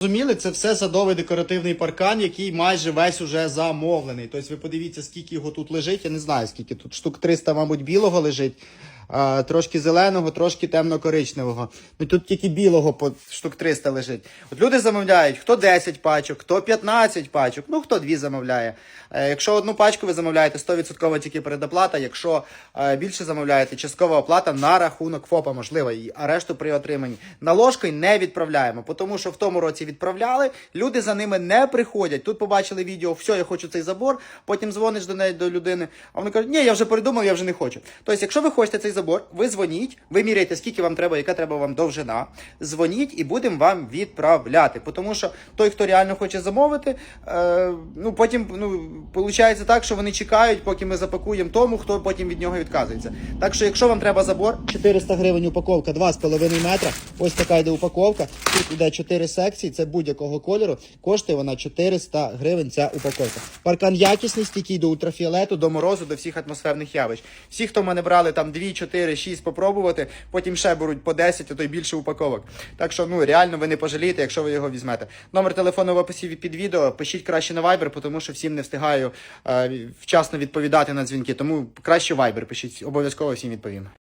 Розуміли, це все садовий декоративний паркан, який майже весь уже замовлений. Тобто ви подивіться, скільки його тут лежить. Я не знаю, скільки тут штук 300, мабуть, білого лежить. Трошки зеленого, трошки темно-коричневого. Ну тут тільки білого по штук 300 лежить. От люди замовляють, хто 10 пачок, хто 15 пачок, ну хто 2 замовляє. Е, Якщо одну пачку ви замовляєте, 100% тільки передоплата. Якщо е, більше замовляєте, часткова оплата на рахунок ФОПа можлива, і- а решту при отриманні. Наложкою не відправляємо, тому що в тому році відправляли, люди за ними не приходять. Тут побачили відео, все, я хочу цей забор, потім дзвониш до неї до людини, а вони кажуть, ні, я вже передумав, я вже не хочу. Тобто, якщо ви хочете цей забор, ви дзвоніть, ви міряєте, скільки вам треба, яка треба вам довжина. Дзвоніть і будемо вам відправляти. Тому що той, хто реально хоче замовити, е, ну потім ну, виходить так, що вони чекають, поки ми запакуємо тому, хто потім від нього відказується. Так що, якщо вам треба забор, 400 гривень упаковка, 2,5 метра. Ось така йде упаковка. Тут йде 4 секції, це будь-якого кольору. Коштує вона 400 гривень. Ця упаковка. Паркан якісний, стійкий до ультрафіолету, до морозу, до всіх атмосферних явищ. Всі, хто мене брали там 2, 4, 6 попробувати, потім ще беруть по 10, а то й більше упаковок. Так що ну реально ви не пожалієте, якщо ви його візьмете. Номер телефону в описі під відео. Пишіть краще на Viber, тому що всім не встигаю е, вчасно відповідати на дзвінки. Тому краще Viber пишіть, обов'язково всім відповім.